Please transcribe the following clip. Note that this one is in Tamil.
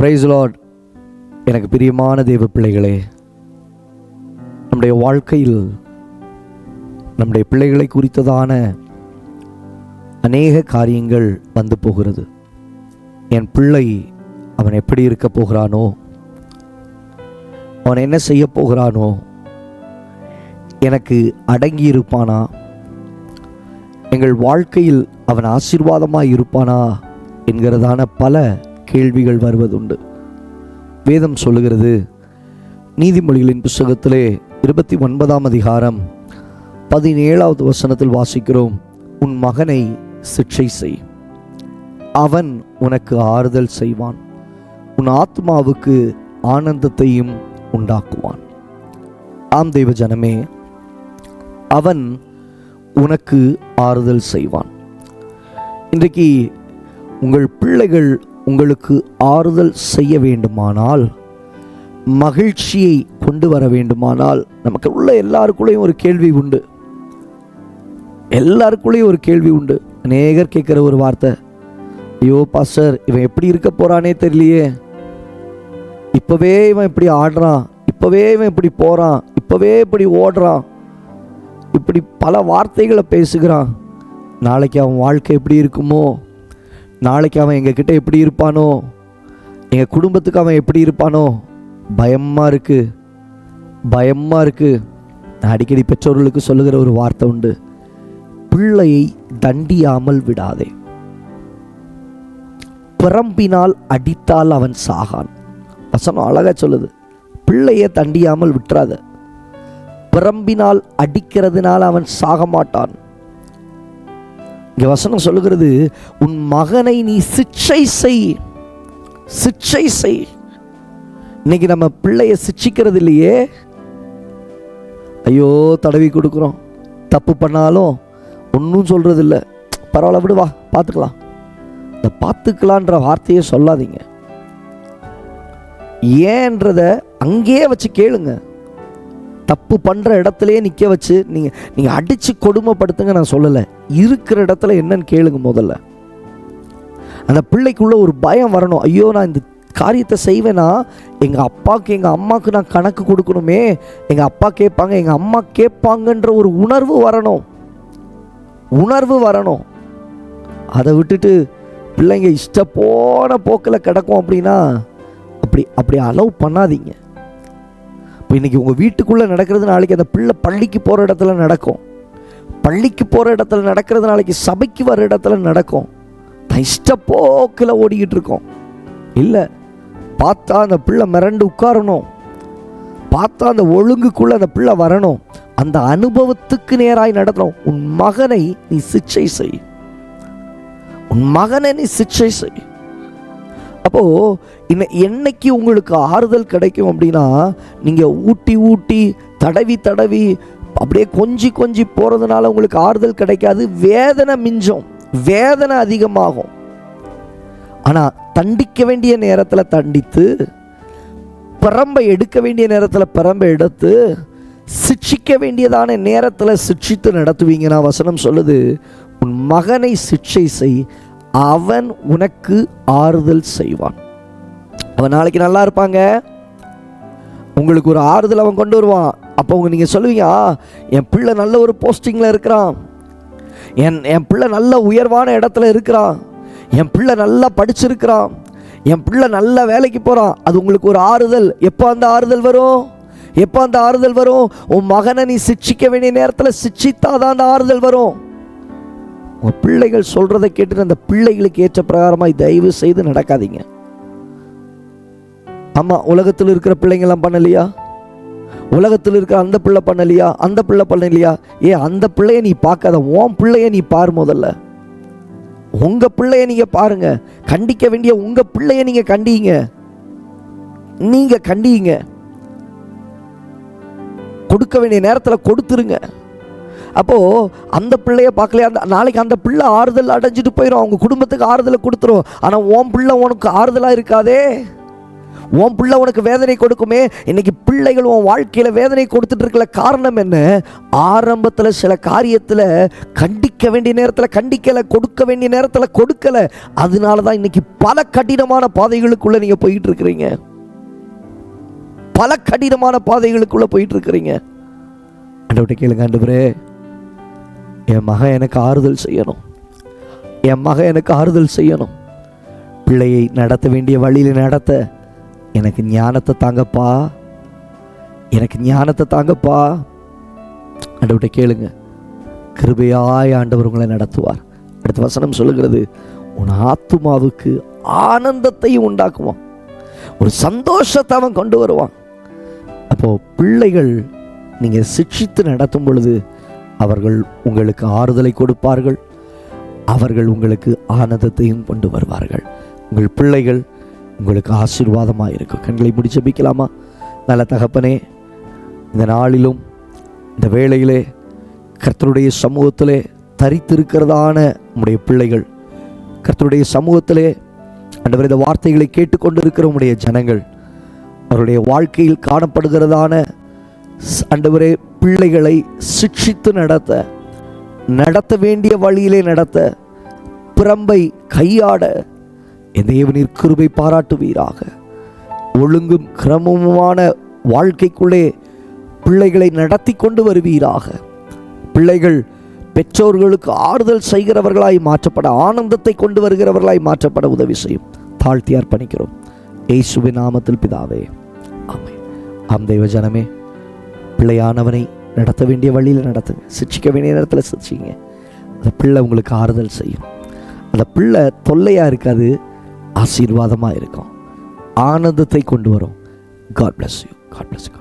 பிரைஸ் லார்ட் எனக்கு பிரியமான தெய்வ பிள்ளைகளே நம்முடைய வாழ்க்கையில் நம்முடைய பிள்ளைகளை குறித்ததான அநேக காரியங்கள் வந்து போகிறது. என் பிள்ளை அவன் எப்படி இருக்க போகிறானோ அவன் என்ன செய்ய போகிறானோ எனக்கு அடங்கி இருப்பானா? எங்கள் வாழ்க்கையில் அவன் ஆசீர்வாதமாக இருப்பானா? என்கிறதான பல கேள்விகள் வருவதுண்டு. வேதம் சொல்லுகிறது நீதிமொழிகளின் புஸ்தகத்திலே இருபத்தி ஒன்பதாம் அதிகாரம் பதினேழாவது வசனத்தில் வாசிக்கிறோம் உன் மகனை சிக்ஷை செய். அவன் உனக்கு ஆறுதல் செய்வான். உன் ஆத்மாவுக்கு ஆனந்தத்தையும் உண்டாக்குவான். ஆம் தெய்வ ஜனமே அவன் உனக்கு ஆறுதல் செய்வான். இன்றைக்கு உங்கள் பிள்ளைகள் உங்களுக்கு ஆறுதல் செய்ய வேண்டுமானால் மகிழ்ச்சியை கொண்டு வர வேண்டுமானால் நமக்கு உள்ள எல்லாருக்குள்ளேயும் ஒரு கேள்வி உண்டு. எல்லாருக்குள்ளேயும் ஒரு கேள்வி உண்டு. அநேகர் கேட்குற ஒரு வார்த்தை ஐயோ பாஸ்டர் இவன் எப்படி இருக்க போகிறானே தெரியலையே. இப்போவே இவன் இப்படி ஆடுறான். இப்போவே இவன் இப்படி போகிறான் இப்போவே இப்படி ஓடுறான். இப்படி பல வார்த்தைகளை பேசுகிறான். நாளைக்கு அவன் வாழ்க்கை எப்படி இருக்குமோ நாளைக்கு அவன் எங்ககிட்ட எப்படி இருப்பானோ எங்கள் குடும்பத்துக்கு அவன் எப்படி இருப்பானோ பயமாக இருக்கு. பயமாக இருக்குது நான் அடிக்கடி பெற்றோர்களுக்கு சொல்லுகிற ஒரு வார்த்தை உண்டு. பிள்ளையை தண்டியாமல் விடாதே. பிறம்பினால் அடித்தால் அவன் சாகான். வசனம் அழகாக சொல்லுது. பிள்ளையை தண்டியாமல் விட்டுறாத. பிறம்பினால் அடிக்கிறதுனால அவன் சாக மாட்டான் இங்கே வசனம் சொல்லுகிறது உன் மகனை நீ சிக்ஷை செய் சிக்ஷை செய். இன்னைக்கு நம்ம பிள்ளைய சிக்ஷிக்கிறது இல்லையே? ஐயோ தடவி கொடுக்குறோம். தப்பு பண்ணாலும் ஒன்றும் சொல்கிறது இல்லை. பரவாயில்ல விடுவா பார்த்துக்கலாம். இந்த பார்த்துக்கலான்ற வார்த்தையை சொல்லாதீங்க. ஏன்றத அங்கேயே வச்சு கேளுங்கள் தப்பு பண்ணுற இடத்துலையே நிற்க வச்சு நீங்கள் நீங்கள் அடித்து கொடுமைப்படுத்துங்க நான் சொல்லலை. இருக்கிற இடத்துல என்னன்னு கேளுங்க முதல்ல. அந்த பிள்ளைக்குள்ளே ஒரு பயம் வரணும். ஐயோ நான் இந்த காரியத்தை செய்வேனா? எங்கள் அப்பாவுக்கு எங்கள் அம்மாவுக்கு நான் கணக்கு கொடுக்கணுமே. எங்கள் அப்பா கேட்பாங்க எங்கள் அம்மா கேட்பாங்கன்ற ஒரு உணர்வு வரணும். உணர்வு வரணும். அதை விட்டுட்டு பிள்ளைங்க இஷ்டப்போன போக்கில் கிடக்கும் அப்படின்னா அப்படி அப்படி அலோவ் பண்ணாதீங்க. இப்போ இன்றைக்கி உங்கள் வீட்டுக்குள்ளே நடக்கிறது நாளைக்கு அந்த பிள்ளை பள்ளிக்கு போகிற இடத்துல நடக்கும். பள்ளிக்கு போகிற இடத்துல நடக்கிறது நாளைக்கு சபைக்கு வர இடத்துல நடக்கும். இஷ்டப்போக்கில் போக்கில் ஓடிக்கிட்டு இருக்கோம். இல்லை பார்த்தா அந்த பிள்ளை மிரண்டு உட்காரணும். பார்த்தா அந்த ஒழுங்குக்குள்ளே அந்த பிள்ளை வரணும். அந்த அனுபவத்துக்கு நேராய் நடத்தணும் உன் மகனை நீ சிக்ஷை செய். உன் மகனை நீ சிக்ஷை செய். அப்போது இன்ன என்னைக்கு உங்களுக்கு ஆறுதல் கிடைக்கும் அப்படின்னா நீங்கள் ஊட்டி ஊட்டி தடவி தடவி அப்படியே கொஞ்சி கொஞ்சி போகிறதுனால உங்களுக்கு ஆறுதல் கிடைக்காது வேதனை மிஞ்சும் வேதனை அதிகமாகும். ஆனால் தண்டிக்க வேண்டிய நேரத்தில் தண்டித்து பரம்பை எடுக்க வேண்டிய நேரத்தில் பரம்பை எடுத்து சிக்ஷிக்க வேண்டியதான நேரத்தில் சிக்ஷித்து நடத்துவீங்கன்னா வசனம் சொல்லுது உன் மகனை சிக்ஷை செய் அவன் உனக்கு ஆறுதல் செய்வான். அவன் நாளைக்கு நல்லா இருப்பாங்க? உங்களுக்கு ஒரு ஆறுதல் அவன் கொண்டு வருவான். அப்போ உங்க நீங்கள் சொல்லுவீங்க என் பிள்ளை நல்ல ஒரு போஸ்டிங்கில் இருக்கிறான். என் என் பிள்ளை நல்ல உயர்வான இடத்துல இருக்கிறான். என் பிள்ளை நல்லா படிச்சிருக்கிறான். என் பிள்ளை நல்ல வேலைக்கு போகிறான் அது உங்களுக்கு ஒரு ஆறுதல். எப்போ அந்த ஆறுதல் வரும்? எப்போ அந்த ஆறுதல் வரும்? உன் மகனை நீ சிக்ஷிக்க வேண்டிய நேரத்தில் சிக்ஷித்தாதான் அந்த ஆறுதல் வரும். உங்கள் பிள்ளைகள் சொல்கிறத கேட்டு அந்த பிள்ளைகளுக்கு ஏற்ற பிரகாரமாக தயவு செய்து நடக்காதீங்க. ஆமாம் உலகத்தில் இருக்கிற பிள்ளைங்கள்லாம் பண்ணலையா? உலகத்தில் இருக்கிற அந்த பிள்ளை பண்ணலையா? அந்த பிள்ளை பண்ணலையா? ஏ அந்த பிள்ளைய நீ பார்க்காத. உன் பிள்ளைய நீ பார் முதல்ல. உங்கள் பிள்ளைய நீங்கள் பாருங்கள் கண்டிக்க வேண்டிய உங்கள் பிள்ளைய நீங்கள் கண்டிங்க. நீங்கள் கண்டிங்க. கொடுக்க வேண்டிய நேரத்தில் கொடுத்துருங்க. அப்போது அந்த பிள்ளைய பார்க்கலையா? அந்த நாளைக்கு அந்த பிள்ளை ஆறுதல் அடைஞ்சிட்டு போயிடும் அவங்க குடும்பத்துக்கு ஆறுதலை கொடுத்துரும். ஆனால் உன் பிள்ளை உனக்கு ஆறுதலாக இருக்காதே? உன் பிள்ளை உனக்கு வேதனை கொடுக்குமே? இன்னைக்கு பிள்ளைகள் உன் வாழ்க்கையில் வேதனை கொடுத்துட்டு இருக்கல காரணம் என்ன? ஆரம்பத்தில் சில காரியத்தில் கண்டிக்க வேண்டிய நேரத்தில் கண்டிக்கலை கொடுக்க வேண்டிய நேரத்தில் கொடுக்கலை. அதனால தான் இன்னைக்கு பல கடினமான பாதைகளுக்குள்ளே நீங்கள் போயிட்டு இருக்கிறீங்க. பல கடினமான பாதைகளுக்குள்ளே போயிட்டு இருக்கிறீங்க. ஆண்டவர்கிட்ட கேளுங்க ஆண்டவரே. என் மகன் எனக்கு ஆறுதல் செய்யணும். என் மகன் எனக்கு ஆறுதல் செய்யணும். பிள்ளையை நடத்த வேண்டிய வழியில் நடத்த. எனக்கு ஞானத்தை தாங்கப்பா. எனக்கு ஞானத்தை தாங்கப்பா. ஆண்டவர்கிட்ட கேளுங்க. கிருபையாய் ஆண்டவர் உங்களை நடத்துவார். அடுத்த வசனம் சொல்லுகிறது உன் ஆத்துமாவுக்கு ஆனந்தத்தையும் உண்டாக்குவான். ஒரு சந்தோஷத்தை அவன் கொண்டு வருவான். அப்போது பிள்ளைகள் நீங்கள் சிக்ஷித்து நடத்தும் பொழுது அவர்கள் உங்களுக்கு ஆறுதலை கொடுப்பார்கள். அவர்கள் உங்களுக்கு ஆனந்தத்தையும் கொண்டு வருவார்கள். உங்கள் பிள்ளைகள் உங்களுக்கு ஆசீர்வாதமாக இருக்கும். கண்களை முடிச்சு ஜெபிக்கலாமா? நல்ல தகப்பனே இந்த நாளிலும் இந்த வேளையிலே கர்த்தருடைய சமூகத்திலே தரித்திருக்கிறதான உடைய பிள்ளைகள் கர்த்தருடைய சமூகத்திலே அண்டவர் இந்த வார்த்தைகளை கேட்டுக்கொண்டிருக்கிற உம்முடைய ஜனங்கள் அவருடைய வாழ்க்கையில் காணப்படுகிறதான அண்டவரே பிள்ளைகளை சிக்ஷித்து நடத்த நடத்த வேண்டிய வழியிலே நடத்த பிரம்பை கையாட என் தேவனீர் கிருபை பாராட்டுவீராக. ஒழுங்கும் கிரமமுமான வாழ்க்கைக்குள்ளே பிள்ளைகளை நடத்தி கொண்டு வருவீராக. பிள்ளைகள் பெற்றோர்களுக்கு ஆறுதல் செய்கிறவர்களாய் மாற்றப்பட ஆனந்தத்தை கொண்டு வருகிறவர்களாய் மாற்றப்பட உதவி செய்யும். தாழ்த்தி அர்ப்பணிக்கிறோம் ஏசுவின் நாமத்தில் பிதாவே. ஆமென். ஆம் தெய்வ ஜனமே பிள்ளையானவனை நடத்த வேண்டிய வழியில் நடத்துங்க சிக்ஷிக்க வேண்டிய நேரத்தில் சிரிச்சிங்க அந்த பிள்ளை உங்களுக்கு ஆறுதல் செய்யும். அந்த பிள்ளை தொல்லையாக இருக்காது ஆசீர்வாதமாக இருக்கும். ஆனந்தத்தை கொண்டு வரும். God bless you God bless you